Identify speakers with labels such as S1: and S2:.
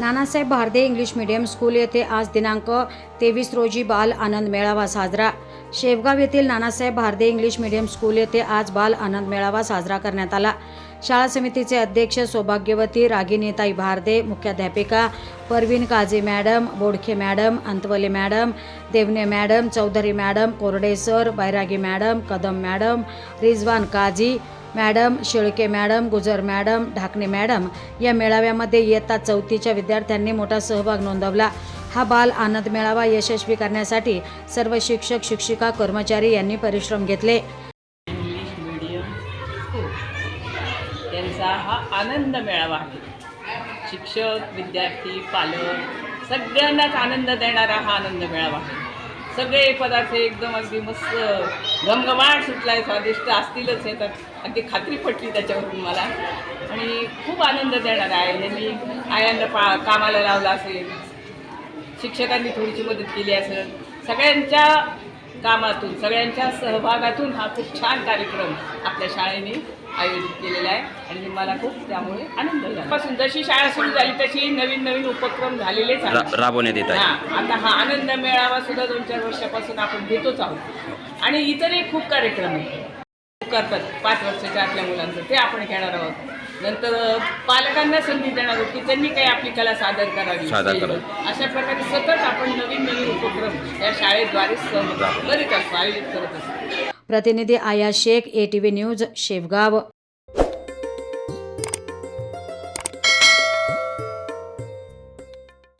S1: Nanasaheb Bharde English medium school येथे आज दिनांक तेवीस रोजी बाल आनंद मेळावा साजरा. शेवगाव येथील Nanasaheb Bharde English medium school येथे आज बाल आनंद मेळावा साजरा करण्यात आला. शाळा समितीचे अध्यक्ष सौभाग्यवती रागिनीताई भारदे मुख्याध्यापिका Parveen Kazi madam Bodkhe madam Antwale madam Deone madam Chaudhari madam Korde sir Bairagi madam Kadam madam Rizwan Kazi madam Shelke madam Gujar madam Dhakane madam या मेळाव्यामध्ये इयत्ता चौथीच्या विद्यार्थ्यांनी मोठा सहभाग नोंदवला. हा बाल आनंद मेळावा यशस्वी करण्यासाठी सर्व शिक्षक शिक्षिका कर्मचारी यांनी परिश्रम घेतले.
S2: इंग्लिश मीडियम त्यांचा हा आनंद मेळावा आहे. शिक्षक विद्यार्थी पालक सगळ्यांनाच आनंद देणारा हा आनंद मेळावा आहे. सगळे पदार्थ एकदम अगदी मस्त घमघमाट सुटला आहे स्वादिष्ट असतीलच हे तर. अगदी खात्री पटली त्याच्यावरून मला. आणि खूप आनंद देणार आहे यांनी आयांना पा कामाला लावला असेल शिक्षकांनी थोडीशी मदत केली असेल. सगळ्यांच्या कामातून सगळ्यांच्या सहभागातून हा खूप छान कार्यक्रम आपल्या शाळेने आयोजित केलेला आहे आणि मला खूप त्यामुळे आनंद झाला. पासून जशी शाळा सुरू झाली तशी नवीन नवीन उपक्रम झालेलेच
S3: राबवण्यात येत आहे
S2: हा आता हा आनंद मेळावा सुद्धा दोन चार वर्षापासून आपण घेतोच आहोत. आणि इतरही खूप कार्यक्रम आहेत करतात पाच वर्षाच्या आतल्या मुलांचं ते आपण घेणार आहोत. नंतर पालकांना संधी देणार आहोत की त्यांनी काही आपली कला सादर करावी.
S3: सादर करावी.
S2: अशा प्रकारे सतत आपण नवीन नवीन उपक्रम या शाळेद्वारे सह करीत असतो आयोजित करत असतो
S1: प्रतिनिधी Aaya Shaikh A T V news Shevgaon.